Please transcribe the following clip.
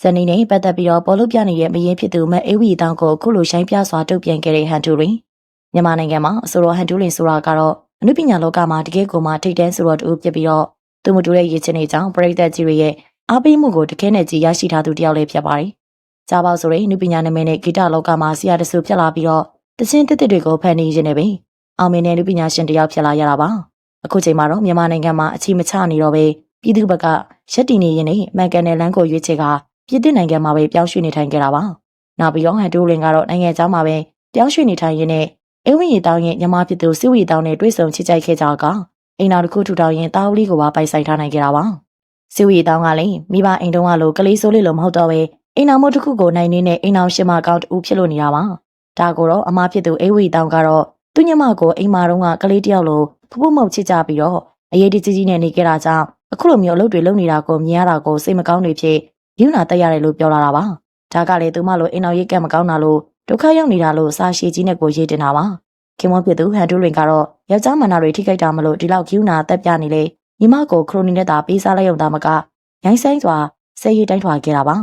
ဇနီးနဲ့ပတ်သက်ပြီးတော့ပေါ်လို့ပြနေတဲ့မရင်ဖြစ်သူမအေးဝီတောင်ကိုအခုလိုရှိုင်းပြစွာတုတ်ပြန်ခဲ့တဲ့ဟန်တူရင်မြန်မာနိုင်ငံမှာအဆိုတော်ဟန်တူရင်ဆိုတာကတော့အနုပညာလောကမှာတကယ်ကိုမှထိတ်တန်းဆိုတော်တူဖြစ်ပြီးတော့သူမတူတဲ့ရည်ချင်းတွေကြောင့်ပရိသတ်ကြီးတွေရဲ့အားပေးမှုကိုတကယ်နဲ့ကြည်ရရှိထားသူတစ်ယောက်လည်းဖြစ်ပါတယ်။ကြားပေါက်ဆိုရင်အနုပညာနာမည်နဲ့ဂီတလောကမှာဆရာတဆူဖြစ်လာပြီးတော့တခြင်းတစ်တစ်တွေကိုဖန်တီးရင်းနေပဲအောင်မြင်တဲ့လူပညာရှင်တစ်ယောက်ဖြစ်လာရတာပါအခုချိန်မှာတော့မြန်မာနိုင်ငံမှာအချီမချနေတော့ပဲပြည်သူဘက်ကရက်တီနေရင်နဲ့မန်ကန်နယ်လန်းကိုရွေးချယ်က ပြည်သူနိုင်ငံမှာပဲပြောင်းရွှေ့နေထိုင်ကြတာပါနောက်ပြီးတော့ဟန်တိုးလင်ကတော့နိုင်ငံခြားမှာပဲပြောင်းရွှေ့နေထိုင်ရင်းနဲ့အဝင်းရီတောင်းရဲ့ညီမဖြစ်သူစစ်ဝီတောင်းနဲ့တွေ့ဆုံချစ်ကြိုက်ခဲ့ကြကအိမ်တော်တစ်ခုထူထောင်ရင်တာဝလီကိုပါပိုက်ဆိုင်ထားနိုင်ကြတာပါစစ်ဝီတောင်းကလည်းမိဘအိမ်တုံးကလိုကလေးစိုးလေးလိုမဟုတ်တော့ပဲအိမ်တော်မို့တစ်ခုကိုနိုင်နေတဲ့အိမ်တော်ရှင်မကောင်းတူဖြစ်လို့နေတာပါဒါကိုတော့အမဖြစ်သူအေးဝီတောင်းကတော့သူညမကိုအိမ်မာတော့ကကလေးတယောက်လိုဖဖမုတ်ချစ်ကြပြီးတော့အရေးတကြီးကြီးနဲ့နေကြတာကြောင့်အခုလိုမျိုးအလုပ်တွေလုပ်နေတာကိုမြင်ရတာကိုစိတ်မကောင်းနေဖြစ် ယူနာတက်ရတယ်လို့ပြောလာတာပါဒါကလည်းသူမလိုအိမ်အောင်ရိတ်ကက်မကောင်းတာလို့ဒုက္ခရောက်နေတာလို့စာရှိကြီးနဲ့ကိုရေးတင်တာပါခင်မဖြစ်သူဟန်တူရင်ကတော့ယောက်ျားမန္နာတွေထိခိုက်တာမလို့ဒီလောက်ယူနာတက်ပြနေလေညီမကိုခရိုနီနဲ့သာပေးစားလိုက်ရုံသားမကရိုင်းဆိုင်စွာဆဲရည်တိုင်းထွာခဲ့တာပါ